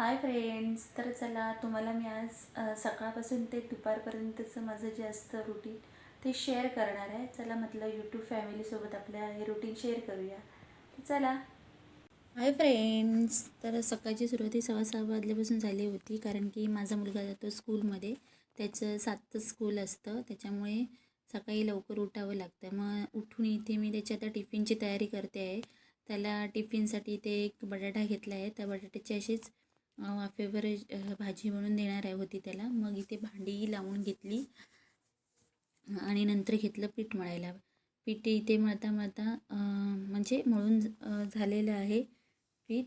Hi friends तर चला तुम्हाला मी आज सकाळपासून ते दुपारपर्यंतचं माझं जे असतं रुटीन ते शेअर करणार आहे. चला म्हटलं यूट्यूब फॅमिलीसोबत आपल्या हे रुटीन शेअर करूया. तर चला. हाय फ्रेंड्स तर सकाळची सुरुवाती सव्वा सहा वाजल्यापासून झाली होती कारण की माझा मुलगा जातो स्कूलमध्ये त्याचं सातचं स्कूल असतं त्याच्यामुळे सकाळी लवकर उठावं लागतं. मग उठून इथे मी त्याची आता टिफिनची तयारी करते आहे. त्याला टिफिनसाठी इथे एक बटाटा घेतला आहे. त्या बटाट्याची अशीच वाफेवर भाजी म्हणून देणार आहे होती त्याला. मग इथे भांडी लावून घेतली आणि नंतर घेतलं पीठ मळायला. पीठ इथे मळता मळता म्हणजे मळून झालेलं आहे पीठ.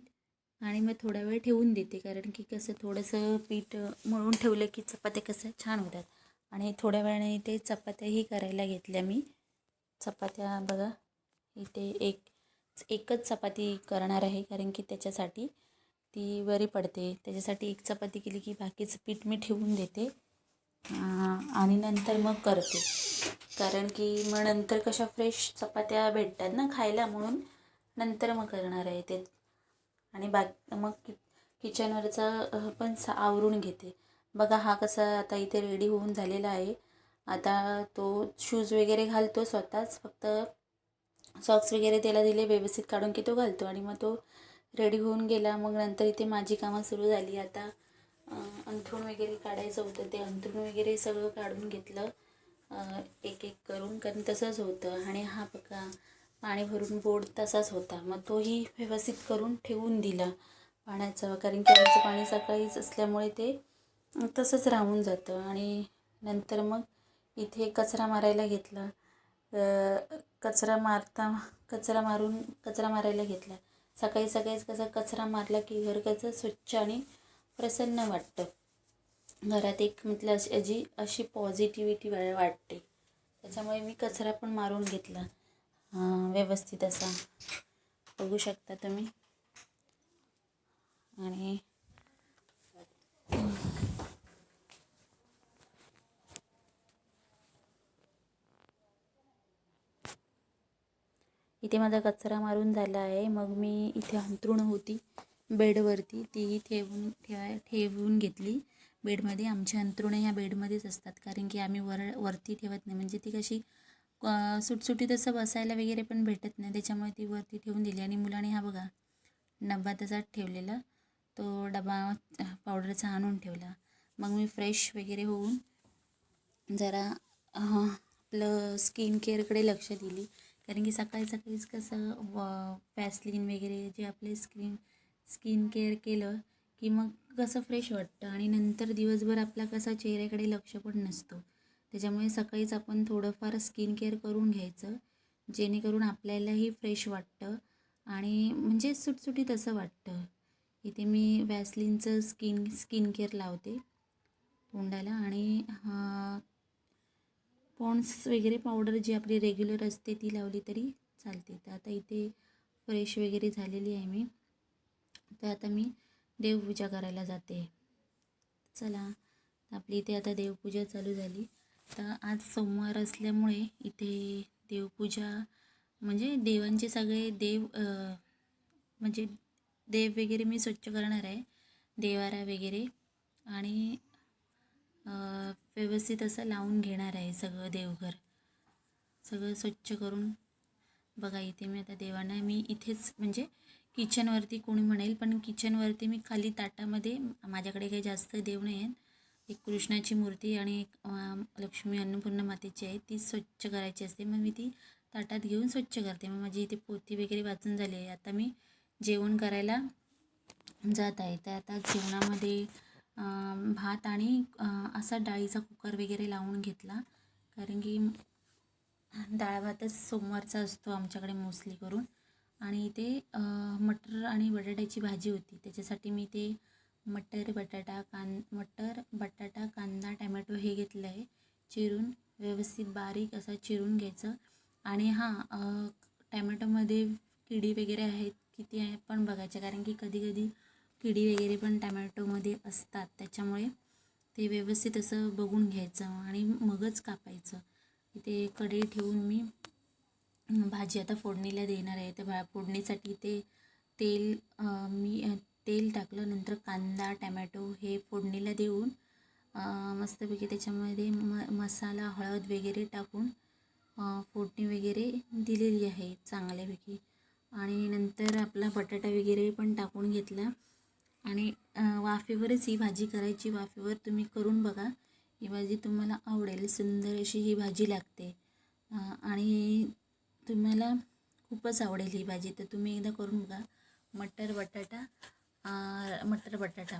आणि मग थोडा वेळ ठेवून देते कारण की कसं थोडंसं पीठ मळून ठेवलं की चपात्या कसं छान होतात. आणि थोड्या वेळाने इथे चपात्याही करायला घेतल्या मी. चपात्या बघा इथे एक एकच चपाती करणार आहे कारण की त्याच्यासाठी ती बरी पडते. त्याच्यासाठी एक चपाती केली की बाकीचं पीठ मी ठेवून देते. आणि नंतर मग करते. कारण की मग नंतर कशा फ्रेश चपात्या भेटतात ना खायला म्हणून नंतर मग करणार आहे ते. आणि बाकी मग कि किचनवरचा पण सा आवरून घेते. बघा हा कसा आता इथे रेडी होऊन झालेला आहे. आता तो शूज वगैरे घालतो स्वतःच. फक्त सॉक्स वगैरे त्याला दिले व्यवस्थित काढून की तो घालतो. आणि मग तो रेडी होऊन गेला. मग नंतर इथे माझी कामं सुरू झाली. आता अंथरूण वगैरे काढायचं होतं. ते अंथरूण वगैरे सगळं काढून घेतलं. एक एक करून. कारण तसंच होतं. आणि हा बघा पाणी भरून बोर्ड तसाच होता. मग तोही व्यवस्थित करून ठेवून दिला पाण्याचं. कारण की आमचं पाणी सकाळीच असल्यामुळे ते तसंच राहून जातं. आणि नंतर मग इथे कचरा मारायला घेतला. कचरा मारता कचरा मारून कचरा मारायला घेतला. सकाळी सकाळीच कसा कचरा मारला की घर कसं स्वच्छ आणि प्रसन्न वाटतं. घरात एक म्हटलं अशी अजी अशी पॉझिटिव्हिटी वाटते. त्याच्यामुळे मी कचरा पण मारून घेतला. व्यवस्थित असा. बघू शकता तुम्ही. आणि इथे माझा कचरा मारून झाला आहे. मग मी इथे अंथरुण होती बेडवरती. ती ठेवून ठेवाय ठेवून घेतली बेडमध्ये. आमची अंथरुणं ह्या बेडमध्येच असतात कारण की आम्ही वर वरती ठेवत नाही. म्हणजे ती कशी सुटसुटी सुटसुटीत असं बसायला वगैरे पण भेटत नाही. त्याच्यामुळे ती वरती ठेवून दिली. आणि मुलाने हा बघा डबा तसाच ठेवलेला. तो डबा पावडरचा आणून ठेवला. मग मी फ्रेश वगैरे होऊन जरा आपलं स्किन केअरकडे लक्ष दिली. कारण की सकाळी सकाळीच कसं व फॅसलिन वगैरे जे आपले स्किन स्किन केअर केलं की मग कसं फ्रेश वाटतं आणि नंतर दिवसभर आपला कसा चेहऱ्याकडे लक्ष पण नसतो. त्याच्यामुळे सकाळीच आपण थोडंफार स्किन केअर करून घ्यायचं जेणेकरून आपल्यालाही फ्रेश वाटतं आणि म्हणजे सुटसुटीत असं वाटतं. इथे मी वॅसलिनचं स्किन स्किन केअर लावते तोंडाला आणि हा पॉन्ड्स वगैरे पावडर जी आपली रेग्युलर असते ती लावली तरी चालते. तर आता इथे फ्रेश वगैरे झालेली आहे मी. तर आता मी देवपूजा करायला जाते. चला आपली इथे आता देवपूजा चालू झाली. तर आज सोमवार असल्यामुळे इथे देवपूजा म्हणजे देवांचे सगळे देव म्हणजे देव वगैरे मी स्वच्छ करणार आहे. देवारा वगैरे आणि व्यवस्थित असं लावून घेणार आहे सगळं देवघर. सगळं स्वच्छ करून. बघा इथे मी आता देवांना मी इथेच म्हणजे किचनवरती कोणी म्हणेल पण किचनवरती मी खाली ताटामध्ये माझ्याकडे काही जास्त देव नाही आहेत. एक कृष्णाची मूर्ती आणि एक लक्ष्मी अन्नपूर्णा मातेची आहे. ती स्वच्छ करायची असते. मग मी ती ताटात घेऊन स्वच्छ करते. मग माझी इथे पोथी वगैरे वाचून झाली आहे. आता मी जेवण करायला जात आहे. तर आता जेवणामध्ये भात आणि असा डाळीचा कुकर वगैरे लावून घेतला. कारण की डाळ भातच सोमवारचा असतो आमच्याकडे मोस्टली करून. आणि इथे मटर आणि बटाट्याची भाजी होती. त्याच्यासाठी मी ते मटर बटाटा कां मटर बटाटा कांदा टॅमॅटो हे घेतलं आहे. चिरून व्यवस्थित बारीक असा चिरून घ्यायचं. आणि हां टॅमॅटोमध्ये किडी वगैरे आहेत किती आहे पण बघायचे. कारण की कधी कधी किडी वगैरे पण टॅमॅटोमध्ये असतात. त्याच्यामुळे ते व्यवस्थित असं बघून घ्यायचं आणि मगच कापायचं. इथे कढई ठेवून मी भाजी आता फोडणीला देणार आहे. तर भा फोडणीसाठी ते तेल मी तेल टाकलं नंतर कांदा टॅमॅटो हे फोडणीला देऊन मस्तपैकी त्याच्यामध्ये म मसाला हळद वगैरे टाकून फोडणी वगैरे दिलेली आहे चांगल्यापैकी. आणि नंतर आपला बटाटा वगैरे पण टाकून घेतला. आणि वाफेवरच ही भाजी करायची. वाफेवर तुम्ही करून बघा. ही भाजी तुम्हाला आवडेल. सुंदर अशी ही भाजी लागते. आणि तुम्हाला खूपच आवडेल ही भाजी. तर तुम्ही एकदा करून बघा. मटर बटाटा मटर बटाटा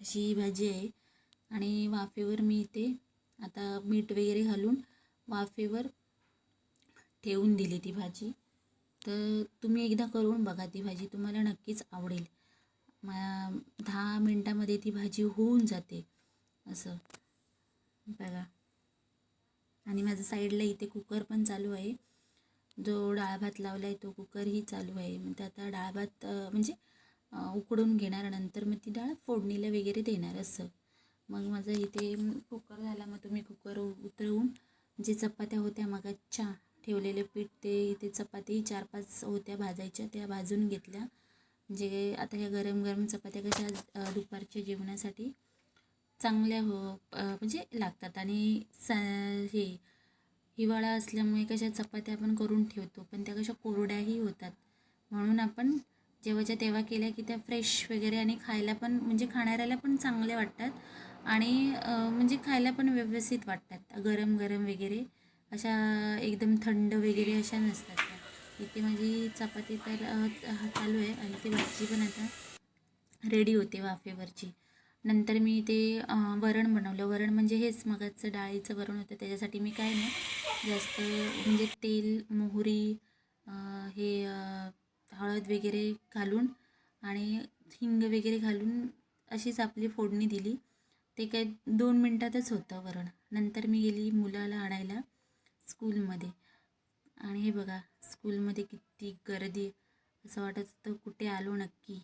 अशी ही भाजी आहे. आणि वाफेवर मी इथे आता मीठ वगैरे घालून वाफेवर ठेवून दिली ती भाजी. तर तुम्ही एकदा करून बघा ती भाजी. तुम्हाला नक्कीच आवडेल. मा दहा मिनटामध्ये ती भाजी होऊन जाते असं. बघा. आणि माझं साईडला इथे कुकर पण चालू आहे. जो डाळ भात लावला आहे तो कुकरही चालू आहे. मग ते आता डाळ भात म्हणजे उकडून घेणार नंतर मग ती डाळ फोडणीला वगैरे देणार असं. मग माझं इथे कुकर झाला मग तुम्ही कुकर उतरवून जे चपात्या होत्या मगाच्या ठेवलेले पीठ ते इथे चपाती चार पाच होत्या भाजायच्या त्या भाजून घेतल्या. जे आता ह्या गरम गरम चपात्या कशा दुपारच्या जेवणासाठी चांगल्या हो म्हणजे लागतात. आणि सा हे हिवाळा असल्यामुळे कशा चपात्या आपण करून ठेवतो पण त्या कशा कोरड्याही होतात. म्हणून आपण जेव्हाच्या तेव्हा केल्या की त्या फ्रेश वगैरे आणि खायला पण म्हणजे खाणाऱ्याला पण चांगल्या वाटतात. आणि म्हणजे खायला पण व्यवस्थित वाटतात. गरम गरम वगैरे अशा एकदम थंड वगैरे अशा नसतात. इथे माझी चपाती तर हा चालू आहे आणि ती भाजी पण आता रेडी होते वाफेवरची. नंतर मी ते वरण बनवलं. वरण म्हणजे हेच मगाचं डाळीचं वरण होतं. त्याच्यासाठी मी काय नाही जास्त म्हणजे तेल मोहरी हे हळद वगैरे घालून आणि हिंग वगैरे घालून अशीच आपली फोडणी दिली. ते काय दोन मिनटातच होतं वरण. नंतर मी गेली मुलाला आणायला स्कूलमध्ये. आणि हे बघा स्कूलमध्ये किती गर्दी असं वाटत होतं कुठे आलो नक्की.